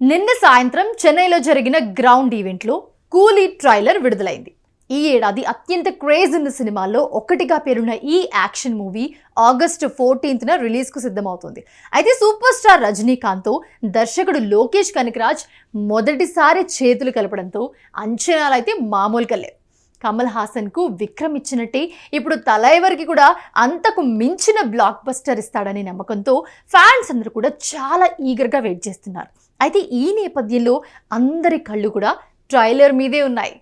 నిన్న సాయంత్రం చెన్నైలో జరిగిన గ్రౌండ్ ఈవెంట్లో కూలీ ట్రైలర్ విడుదలైంది. ఈ ఏడాది అత్యంత క్రేజ్ ఉన్న సినిమాల్లో ఒకటిగా పేరున్న ఈ యాక్షన్ మూవీ ఆగస్టు ఫోర్టీన్త్న రిలీజ్కు సిద్ధమవుతుంది. అయితే సూపర్ స్టార్ రజనీకాంత్తో దర్శకుడు లోకేష్ కనకరాజ్ మొదటిసారి చేతులు కలపడంతో అంచనాలు అయితే మామూలుగా లేవు. కమల్ హాసన్కు విక్రమ్ ఇచ్చినట్టే ఇప్పుడు తలైవర్కి కూడా అంతకు మించిన బ్లాక్ బస్టర్ ఇస్తాడనే నమ్మకంతో ఫ్యాన్స్ అందరూ కూడా చాలా ఈగర్గా వెయిట్ చేస్తున్నారు. అయితే ఈ నేపథ్యంలో అందరి కళ్ళు కూడా ట్రైలర్ మీదే ఉన్నాయి.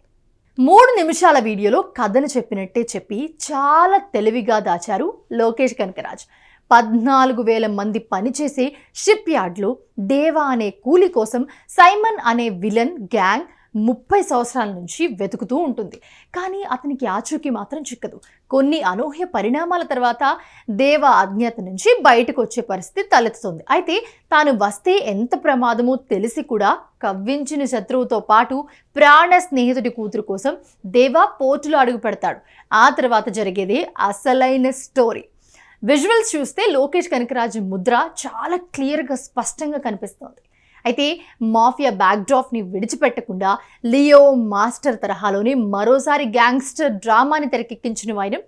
మూడు నిమిషాల వీడియోలో కథను చెప్పినట్టే చెప్పి చాలా తెలివిగా దాచారు లోకేష్ కనకరాజ్. పద్నాలుగు వేల మంది పనిచేసే షిప్ యార్డ్లో దేవా అనే కూలి కోసం సైమన్ అనే విలన్ గ్యాంగ్ ముప్పై సంవత్సరాల నుంచి వెతుకుతూ ఉంటుంది. కానీ అతనికి ఆచూకీ మాత్రం చిక్కదు. కొన్ని అనూహ్య పరిణామాల తర్వాత దేవ అజ్ఞాత నుంచి బయటకు వచ్చే పరిస్థితి తలెత్తుతుంది. అయితే తాను వస్తే ఎంత ప్రమాదమో తెలిసి కూడా కవ్వించిన శత్రువుతో పాటు ప్రాణ స్నేహితుడి కూతురు కోసం దేవా పోర్టులో అడుగు పెడతాడు. ఆ తర్వాత జరిగేదే అసలైన స్టోరీ. విజువల్స్ చూస్తే లోకేష్ కనకరాజు ముద్ర చాలా క్లియర్గా స్పష్టంగా కనిపిస్తుంది. అయితే మాఫియా బ్యాక్డ్రాప్ని విడిచిపెట్టకుండా లియో మాస్టర్ తరహాలోనే మరోసారి గ్యాంగ్స్టర్ డ్రామాని తెరకెక్కించిన వైనం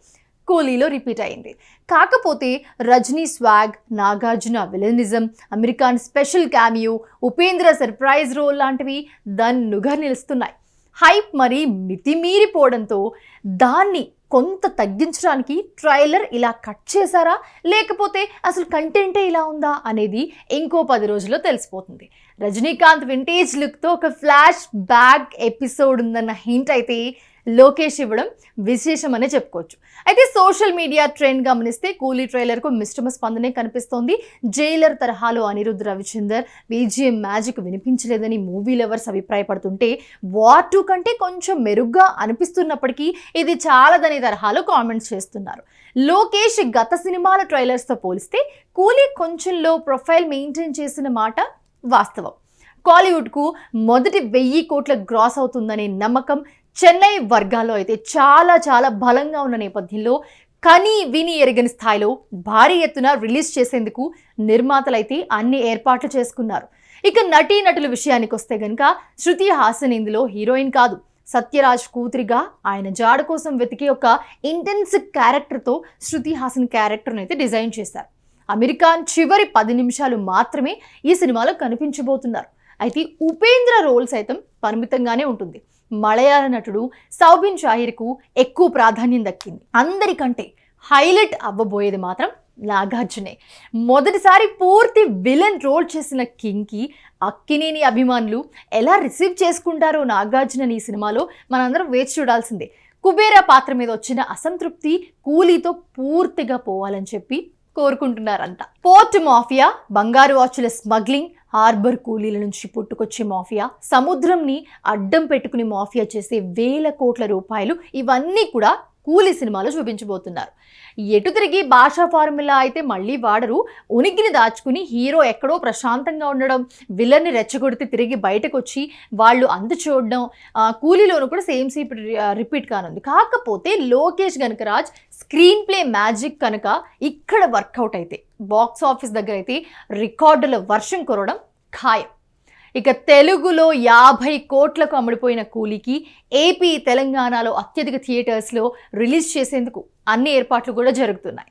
కూలీలో రిపీట్ అయింది. కాకపోతే Rajini swag Nagarjuna villainism American special cameo Upendra surprise role లాంటివి దన్నుగా నిలుస్తున్నాయి. హైప్ మరి మితిమీరిపోవడంతో దాన్ని కొంత తగ్గించడానికి ట్రైలర్ ఇలా కట్ చేశారా? లేకపోతే అసలు కంటెంటే ఇలా ఉందా? అనేది ఇంకో పది రోజుల్లో తెలిసిపోతుంది. రజనీకాంత్ వింటేజ్ లుక్తో ఒక ఫ్లాష్ బ్యాక్ ఎపిసోడ్ ఉందన్న హింట్ అయితే లోకేష్ ఇవ్వడం విశేషమనే చెప్పుకోవచ్చు. అయితే సోషల్ మీడియా ట్రెండ్ గమనిస్తే కూలీ ట్రైలర్కు మిశ్రమ స్పందనే కనిపిస్తోంది. జైలర్ తరహాలో అనిరుద్ధ్ రవిచందర్ బీజిఎం మ్యాజిక్ వినిపించలేదని మూవీ లవర్స్ అభిప్రాయపడుతుంటే వార్ టూ కంటే కొంచెం మెరుగ్గా అనిపిస్తున్నప్పటికీ ఇది చాలదని తరహాలో కామెంట్స్ చేస్తున్నారు. లోకేష్ గత సినిమాల ట్రైలర్స్తో పోలిస్తే కూలీ కొంచెంలో ప్రొఫైల్ మెయింటైన్ చేసిన మాట వాస్తవం. కాలీవుడ్కు మొదటి వెయ్యి కోట్ల గ్రాస్ అవుతుందనే నమ్మకం చెన్నై వర్గాల్లో అయితే చాలా చాలా బలంగా ఉన్న నేపథ్యంలో కని విని ఎరగని స్థాయిలో భారీ ఎత్తున రిలీజ్ చేసేందుకు నిర్మాతలైతే అన్ని ఏర్పాట్లు చేసుకున్నారు. ఇక నటీ నటుల విషయానికి వస్తే గనుక శృతి హాసన్ ఇందులో హీరోయిన్ కాదు. సత్యరాజ్ కూతురిగా ఆయన జాడ కోసం వెతికే ఒక ఇంటెన్స్ క్యారెక్టర్తో శృతి హాసన్ క్యారెక్టర్ను అయితే డిజైన్ చేశారు. అమెరికాన్ చివరి పది నిమిషాలు మాత్రమే ఈ సినిమాలో కనిపించబోతున్నారు. అయితే ఉపేంద్ర రోల్ సైతం పరిమితంగానే ఉంటుంది. మలయాళ నటుడు సౌబిన్ షాహిర్కు ఎక్కువ ప్రాధాన్యం దక్కింది. అందరికంటే హైలైట్ అవ్వబోయేది మాత్రం నాగార్జునే. మొదటిసారి పూర్తి విలన్ రోల్ చేసిన కింగ్కి అక్కినేని అభిమానులు ఎలా రిసీవ్ చేసుకుంటారో నాగార్జున ఈ సినిమాలో మనందరం వేచి చూడాల్సిందే. కుబేర పాత్ర మీద వచ్చిన అసంతృప్తి కూలీతో పూర్తిగా పోవాలని చెప్పి కోరుకుంటున్నారంట. పోర్ట్ మాఫియా బంగారు వాచుల స్మగ్లింగ్ హార్బర్ కూలీల నుంచి పుట్టుకొచ్చే మాఫియా సముద్రంని అడ్డం పెట్టుకుని మాఫియా చేసే వేల కోట్ల రూపాయలు ఇవన్నీ కూడా కూలీ సినిమాలో చూపించబోతున్నారు. ఎటు తిరిగి భాషా ఫార్ములా అయితే మళ్ళీ వాడరు. ఉనికిని దాచుకుని హీరో ఎక్కడో ప్రశాంతంగా ఉండడం విలన్ని రెచ్చగొడితే తిరిగి బయటకు వచ్చి వాళ్ళు అందు చూడడం కూలీలోనూ కూడా సేమ్ సీప్ రిపీట్ కానుంది. కాకపోతే Lokesh Kanagaraj screenplay magic కనుక ఇక్కడ వర్కౌట్ అయితే బాక్స్ ఆఫీస్ దగ్గర అయితే రికార్డుల వర్షం కురవడం ఖాయం. ఇక తెలుగులో యాభై కోట్లకు అమ్ముడిపోయిన కూలికి ఏపీ తెలంగాణలో అత్యధిక థియేటర్స్లో రిలీజ్ చేసేందుకు అన్ని ఏర్పాట్లు కూడా జరుగుతున్నాయి.